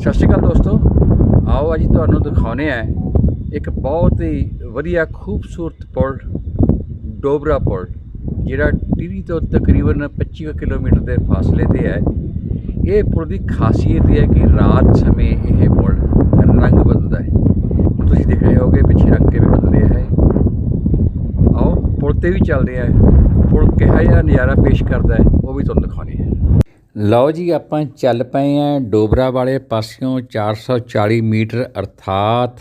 ਸਤਿ ਸ਼੍ਰੀ ਅਕਾਲ ਦੋਸਤੋ। ਆਓ ਅੱਜ ਤੁਹਾਨੂੰ ਦਿਖਾਉਨੇ ਆ ਇੱਕ ਬਹੁਤ ਹੀ ਵਧੀਆ ਖੂਬਸੂਰਤ ਪੁਲ, ਡੋਬਰਾ ਪੁਲ, ਜਿਹੜਾ ਟੀਰੀ ਤੋਂ ਤਕਰੀਬਨ 25 ਕਿਲੋਮੀਟਰ ਦੇ ਫਾਸਲੇ ਤੇ ਹੈ। ਇਹ ਪੁਲ ਦੀ ਖਾਸੀਅਤ ਇਹ ਹੈ ਕਿ ਰਾਤ ਸਮੇਂ ਇਹ ਪੁਲ ਰੰਗ ਬਦਲਦਾ ਹੈ। ਹੁਣ ਤੁਸੀਂ ਦੇਖ ਰਹੇ ਹੋਗੇ ਪਿੱਛੇ ਰੰਗ ਕਿਵੇਂ ਬਦਲ ਰਿਹਾ ਹੈ। ਆਓ ਪੁਲ ਤੇ ਵੀ ਚੱਲਦੇ ਆ ਪੁਲ ਕਿਹਾ ਜਿਹਾ ਨਜ਼ਾਰਾ ਪੇਸ਼ ਕਰਦਾ ਹੈ, ਉਹ ਵੀ ਤੁਹਾਨੂੰ ਦਿਖਾਉਣੇ ਹੈ। ਲਓ ਜੀ, ਆਪਾਂ ਚੱਲ ਪਏ ਆਂ ਡੋਬਰਾ ਵਾਲੇ ਪਾਸਿਓਂ 440 ਮੀਟਰ ਅਰਥਾਤ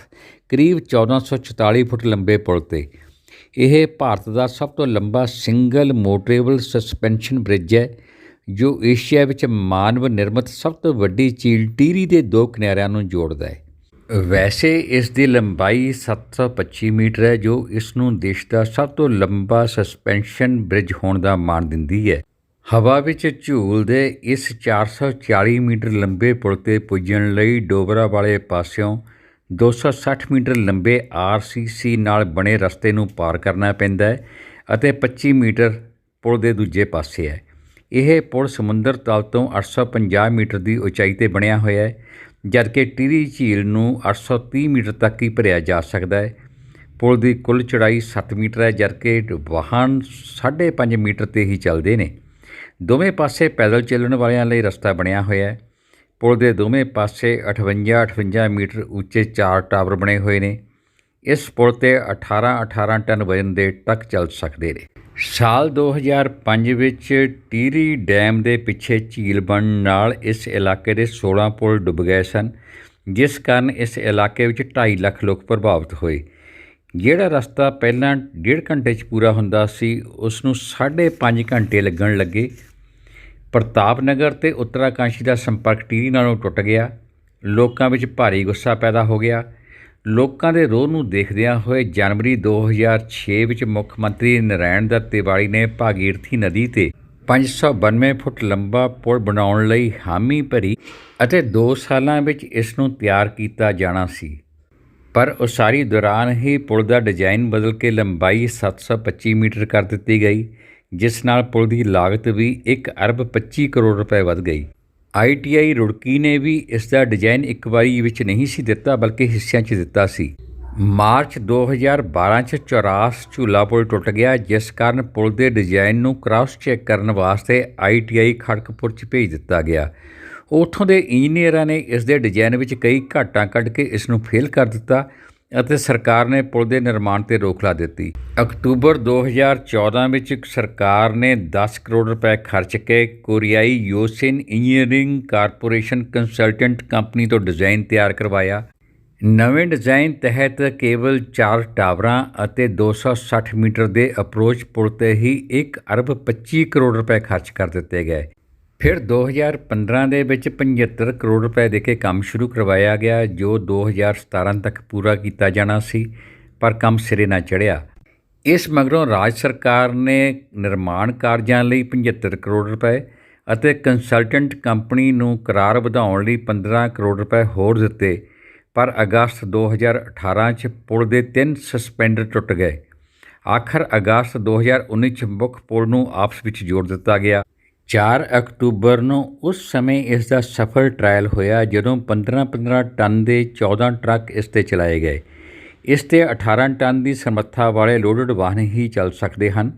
ਕਰੀਬ 1444 ਫੁੱਟ ਲੰਬੇ ਪੁਲ ਤੇ। ਇਹ ਭਾਰਤ ਦਾ ਸਭ ਤੋਂ ਲੰਬਾ ਸਿੰਗਲ ਮੋਟਰੇਬਲ ਸਸਪੈਂਸ਼ਨ ਬ੍ਰਿਜ ਹੈ, ਜੋ ਏਸ਼ੀਆ ਵਿੱਚ ਮਾਨਵ ਨਿਰਮਿਤ ਸਭ ਤੋਂ ਵੱਡੀ ਝੀਲ ਟੀਰੀ ਦੇ ਦੋ ਕਿਨਾਰਿਆਂ ਨੂੰ ਜੋੜਦਾ ਹੈ। ਵੈਸੇ ਇਸ ਦੀ ਲੰਬਾਈ 725 ਮੀਟਰ ਹੈ, ਜੋ ਇਸ ਨੂੰ ਦੇਸ਼ ਦਾ ਸਭ ਤੋਂ ਲੰਬਾ ਸਸਪੈਂਸ਼ਨ ਬ੍ਰਿਜ ਹੋਣ ਦਾ ਮਾਣ ਦਿੰਦੀ ਹੈ। ਹਵਾ ਵਿੱਚ ਝੂਲਦੇ ਇਸ 440 ਮੀਟਰ ਲੰਬੇ ਪੁਲ ਤੇ ਪੁੱਜਣ ਲਈ ਡੋਬਰਾ ਵਾਲੇ ਪਾਸਿਓਂ 260 ਮੀਟਰ ਲੰਬੇ ਆਰਸੀਸੀ ਨਾਲ ਬਣੇ ਰਸਤੇ ਨੂੰ ਪਾਰ ਕਰਨਾ ਪੈਂਦਾ ਹੈ ਅਤੇ 25 ਮੀਟਰ ਪੁਲ ਦੇ ਦੂਜੇ ਪਾਸੇ ਹੈ। ਇਹ ਪੁਲ ਸਮੁੰਦਰ ਤਲ ਤੋਂ 850 ਮੀਟਰ ਦੀ ਉਚਾਈ ਤੇ ਬਣਿਆ ਹੋਇਆ ਹੈ, ਜਦਕਿ ਟੀਰੀ ਝੀਲ ਨੂੰ 830 ਮੀਟਰ ਤੱਕ ਹੀ ਭਰਿਆ ਜਾ ਸਕਦਾ ਹੈ। ਪੁਲ ਦੀ ਕੁੱਲ ਚੜਾਈ 7 ਮੀਟਰ ਹੈ, ਜਦਕਿ ਵਾਹਨ 5.5 ਮੀਟਰ ਤੇ ਹੀ ਚੱਲਦੇ ਨੇ। ਦੋਵੇਂ ਪਾਸੇ ਪੈਦਲ ਚੱਲਣ ਵਾਲਿਆਂ ਲਈ ਰਸਤਾ ਬਣਿਆ ਹੋਇਆ ਹੈ। ਪੁਲ ਦੇ ਦੋਵੇਂ ਪਾਸੇ 58-58 ਮੀਟਰ ਉੱਚੇ ਚਾਰ ਟਾਵਰ ਬਣੇ ਹੋਏ ਨੇ। ਇਸ ਪੁਲ ਤੇ 18-18 ਟਨ ਵਜ਼ਨ ਦੇ ਟਰੱਕ ਚੱਲ ਸਕਦੇ ਨੇ। ਸਾਲ 2005 ਵਿੱਚ ਟੀਰੀ ਡੈਮ ਦੇ ਪਿੱਛੇ ਝੀਲ ਬਣਨ ਨਾਲ ਇਸ ਇਲਾਕੇ ਦੇ 16 ਪੁਲ ਡੁੱਬ ਗਏ ਸਨ, ਜਿਸ ਕਾਰਨ ਇਸ ਇਲਾਕੇ ਵਿੱਚ 2.5 ਲੱਖ ਲੋਕ ਪ੍ਰਭਾਵਿਤ ਹੋਏ। ਜਿਹੜਾ ਰਸਤਾ ਪਹਿਲਾਂ ਡੇਢ ਘੰਟੇ 'ਚ ਪੂਰਾ ਹੁੰਦਾ ਸੀ, ਉਸ ਨੂੰ 5.5 ਘੰਟੇ ਲੱਗਣ ਲੱਗੇ। ਪ੍ਰਤਾਪ ਨਗਰ ਤੇ ਉੱਤਰਾਕਾਂਸ਼ੀ ਦਾ ਸੰਪਰਕ ਟੀਰੀ ਨਾਲੋਂ ਟੁੱਟ ਗਿਆ। ਲੋਕਾਂ ਵਿੱਚ ਭਾਰੀ ਗੁੱਸਾ ਪੈਦਾ ਹੋ ਗਿਆ। ਲੋਕਾਂ ਦੇ ਰੋਹ ਨੂੰ ਦੇਖਦਿਆਂ ਹੋਏ ਜਨਵਰੀ 2006 ਵਿੱਚ ਮੁੱਖ ਮੰਤਰੀ ਨਰੈਣ ਦੱਤ ਤਿਵਾੜੀ ਨੇ ਭਾਗੀਰਥੀ ਨਦੀ ਤੇ 592 ਫੁੱਟ ਲੰਬਾ ਪੁਲ ਬਣਾਉਣ ਲਈ ਹਾਮੀ ਭਰੀ ਅਤੇ 2 ਸਾਲਾਂ ਵਿੱਚ ਇਸ ਨੂੰ ਤਿਆਰ ਕੀਤਾ ਜਾਣਾ ਸੀ। ਪਰ ਉਸਾਰੀ ਦੌਰਾਨ ਹੀ ਪੁਲ ਦਾ ਡਿਜ਼ਾਈਨ ਬਦਲ ਕੇ ਲੰਬਾਈ 725 ਮੀਟਰ ਕਰ ਦਿੱਤੀ ਗਈ। ਜਿਸ ਨਾਲ ਪੁਲ ਦੀ ਲਾਗਤ ਵੀ 1 ਅਰਬ 25 ਕਰੋੜ ਰੁਪਏ ਵੱਧ ਗਈ। ਆਈਟੀਆਈ ਰੁੜਕੀ ਨੇ ਵੀ ਇਸ ਦਾ ਡਿਜ਼ਾਈਨ ਇੱਕ ਵਾਰੀ ਵਿੱਚ ਨਹੀਂ ਸੀ ਦਿੱਤਾ, ਬਲਕਿ ਹਿੱਸਿਆਂ 'ਚ ਦਿੱਤਾ ਸੀ। ਮਾਰਚ 2012 'ਚ ਚੌਰਾਸ ਝੂਲਾ ਪੁਲ ਟੁੱਟ ਗਿਆ, ਜਿਸ ਕਾਰਨ ਪੁਲ ਦੇ ਡਿਜ਼ਾਈਨ ਨੂੰ ਕ੍ਰਾਸ ਚੈੱਕ ਕਰਨ ਵਾਸਤੇ ਆਈਟੀਆਈ ਖੜਕਪੁਰ 'ਚ ਭੇਜ ਦਿੱਤਾ ਗਿਆ। ਉੱਥੋਂ ਦੇ ਇੰਜੀਨੀਅਰਾਂ ਨੇ ਇਸ ਦੇ ਡਿਜ਼ਾਈਨ ਵਿੱਚ ਕਈ ਘਾਟਾਂ ਕੱਢ ਕੇ ਇਸ ਨੂੰ ਫੇਲ ਕਰ ਦਿੱਤਾ। ਅਤੇ ਸਰਕਾਰ ਨੇ ਪੁਲ ਦੇ ਨਿਰਮਾਣ ਤੇ ਰੋਕ ਲਾ ਦਿੱਤੀ। ਅਕਤੂਬਰ 2014 ਵਿੱਚ ਸਰਕਾਰ ਨੇ 10 ਕਰੋੜ ਰੁਪਏ ਖਰਚ ਕੇ ਕੋਰੀਆਈ Yooshin engineering corporation consultant company ਤੋਂ ਡਿਜ਼ਾਈਨ ਤਿਆਰ ਕਰਵਾਇਆ। ਨਵੇਂ ਡਿਜ਼ਾਈਨ ਤਹਿਤ ਕੇਵਲ 4 ਟਾਵਰਾਂ ਅਤੇ 260 ਮੀਟਰ ਦੇ ਅਪਰੋਚ ਪੁਲ ਤੇ ਹੀ 1 ਅਰਬ 25 ਕਰੋੜ ਰੁਪਏ ਖਰਚ ਕਰ ਦਿੱਤੇ ਗਏ। ਫਿਰ 2015 ਦੇ ਵਿੱਚ 75 ਕਰੋੜ ਰੁਪਏ ਦੇ ਕੇ ਕੰਮ ਸ਼ੁਰੂ ਕਰਵਾਇਆ ਗਿਆ, ਜੋ 2017 ਤੱਕ ਪੂਰਾ ਕੀਤਾ ਜਾਣਾ ਸੀ, ਪਰ ਕੰਮ ਸਿਰੇ ਨਾ ਚੜਿਆ ਇਸ ਮਗਰੋਂ ਰਾਜ ਸਰਕਾਰ ਨੇ ਨਿਰਮਾਣ ਕਾਰਜਾਂ ਲਈ 75 ਕਰੋੜ ਰੁਪਏ ਅਤੇ ਕੰਸਲਟੈਂਟ ਕੰਪਨੀ ਨੂੰ ਕਰਾਰ ਵਧਾਉਣ ਲਈ 15 ਕਰੋੜ ਰੁਪਏ ਹੋਰ ਦਿੱਤੇ, ਪਰ ਅਗਸਤ 2018 ਚ ਪੁਲ ਦੇ ਤਿੰਨ ਸਸਪੈਂਡਰ ਟੁੱਟ ਗਏ। ਆਖਰ ਅਗਸਤ 2019 ਚ ਮੁੱਖ ਪੁਲ ਨੂੰ ਆਪਸ ਵਿੱਚ ਜੋੜ ਦਿੱਤਾ ਗਿਆ। 4 ਅਕਤੂਬਰ ਨੂੰ ਉਸ ਸਮੇਂ ਇਸ ਦਾ ਸਫਲ ਟ੍ਰਾਇਲ ਹੋਇਆ ਜਦੋਂ 15-15 ਟਨ ਦੇ 14 ਟਰੱਕ ਇਸ ਤੇ ਚਲਾਏ ਗਏ। ਇਸ ਤੇ 18 ਟਨ ਦੀ ਸਮਰੱਥਾ ਵਾਲੇ ਲੋਡਡ ਵਾਹਨ ਹੀ ਚੱਲ ਸਕਦੇ ਹਨ।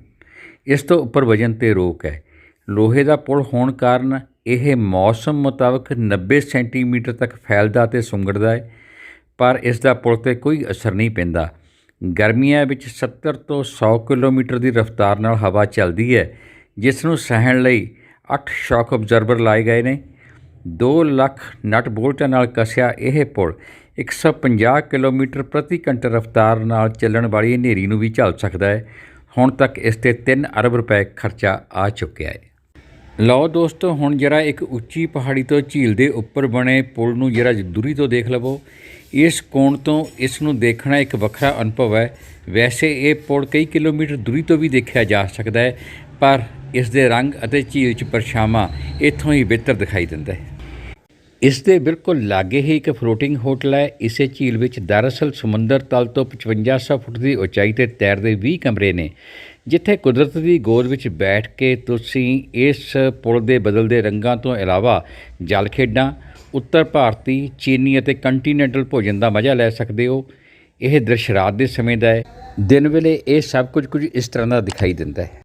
ਇਸ ਤੋਂ ਉੱਪਰ ਵਜਨ ਤੇ ਰੋਕ ਹੈ। ਲੋਹੇ ਦਾ ਪੁਲ ਹੋਣ ਕਾਰਨ ਇਹ ਮੌਸਮ ਮੁਤਾਬਕ 90 ਸੈਂਟੀਮੀਟਰ ਤੱਕ ਫੈਲਦਾ ਤੇ ਸੁੰਗੜਦਾ ਹੈ, ਪਰ ਇਸ ਦਾ ਪੁਲ ਤੇ ਕੋਈ ਅਸਰ ਨਹੀਂ ਪੈਂਦਾ। ਗਰਮੀਆਂ ਵਿੱਚ 70 ਤੋਂ 100 ਕਿਲੋਮੀਟਰ ਦੀ ਰਫ਼ਤਾਰ ਨਾਲ ਹਵਾ ਚੱਲਦੀ ਹੈ, ਜਿਸ ਨੂੰ ਸਹਿਣ ਲਈ 8 ਸ਼ੌਕ ਅਬਜ਼ਰਵਰ ਲਾਏ ਗਏ ਨੇ। 2 ਲੱਖ ਨਟ ਬੋਲਟਾਂ ਨਾਲ ਕਸਿਆ ਇਹ ਪੁਲ। 150 ਕਿਲੋਮੀਟਰ ਪ੍ਰਤੀ ਘੰਟਾ ਰਫ਼ਤਾਰ ਨਾਲ ਚੱਲਣ ਵਾਲੀ ਹਨੇਰੀ ਨੂੰ ਵੀ ਝੱਲ ਸਕਦਾ ਹੈ। ਹੁਣ ਤੱਕ ਇਸ ਤੇ 3 ਅਰਬ ਰੁਪਏ ਖਰਚਾ ਆ ਚੁੱਕਿਆ ਹੈ। ਲਓ ਦੋਸਤੋ, ਹੁਣ ਜਰਾ ਇੱਕ ਉੱਚੀ ਪਹਾੜੀ ਤੋਂ ਝੀਲ ਦੇ ਉੱਪਰ ਬਣੇ ਪੁਲ ਨੂੰ ਜਰਾ ਦੂਰੀ ਤੋਂ ਦੇਖ ਲਵੋ। ਇਸ ਕੋਣ ਤੋਂ ਇਸ ਨੂੰ ਦੇਖਣਾ ਇੱਕ ਵੱਖਰਾ ਅਨੁਭਵ ਹੈ। ਵੈਸੇ ਇਹ ਪੁਲ ਕਈ ਕਿਲੋਮੀਟਰ ਦੂਰੀ ਤੋਂ ਵੀ ਦੇਖਿਆ ਜਾ ਸਕਦਾ ਹੈ, ਪਰ ਇਸ ਦੇ ਰੰਗ ਅਤੇ ਝੀਲ 'ਚ ਪਰਛਾਵਾਂ ਇੱਥੋਂ ਹੀ ਬਿਹਤਰ ਦਿਖਾਈ ਦਿੰਦਾ ਹੈ। ਇਸ ਦੇ ਬਿਲਕੁਲ ਲਾਗੇ ਹੀ ਇੱਕ ਫਲੋਟਿੰਗ ਹੋਟਲ ਹੈ। ਇਸੇ ਝੀਲ ਵਿੱਚ ਦਰਅਸਲ ਸਮੁੰਦਰ ਤਲ ਤੋਂ 5500 ਫੁੱਟ ਦੀ ਉਚਾਈ ਤੇ ਤੈਰਦੇ 20 ਕਮਰੇ ਨੇ, ਜਿੱਥੇ ਕੁਦਰਤ ਦੀ ਗੋਦ ਵਿੱਚ ਬੈਠ ਕੇ ਤੁਸੀਂ ਇਸ ਪੁਲ ਦੇ ਬਦਲਦੇ ਰੰਗਾਂ ਤੋਂ ਇਲਾਵਾ ਜਲ ਖੇਡਾਂ, ਉੱਤਰ ਭਾਰਤੀ, ਚੀਨੀ ਅਤੇ ਕੰਟੀਨੈਂਟਲ ਭੋਜਨ ਦਾ ਮਜ਼ਾ ਲੈ ਸਕਦੇ ਹੋ। ਇਹ ਦ੍ਰਿਸ਼ ਰਾਤ ਦੇ ਸਮੇਂ ਦਾ ਹੈ। ਦਿਨ ਵੇਲੇ ਇਹ ਸਭ ਕੁਝ ਕੁਝ ਇਸ ਤਰ੍ਹਾਂ ਦਾ ਦਿਖਾਈ ਦਿੰਦਾ ਹੈ।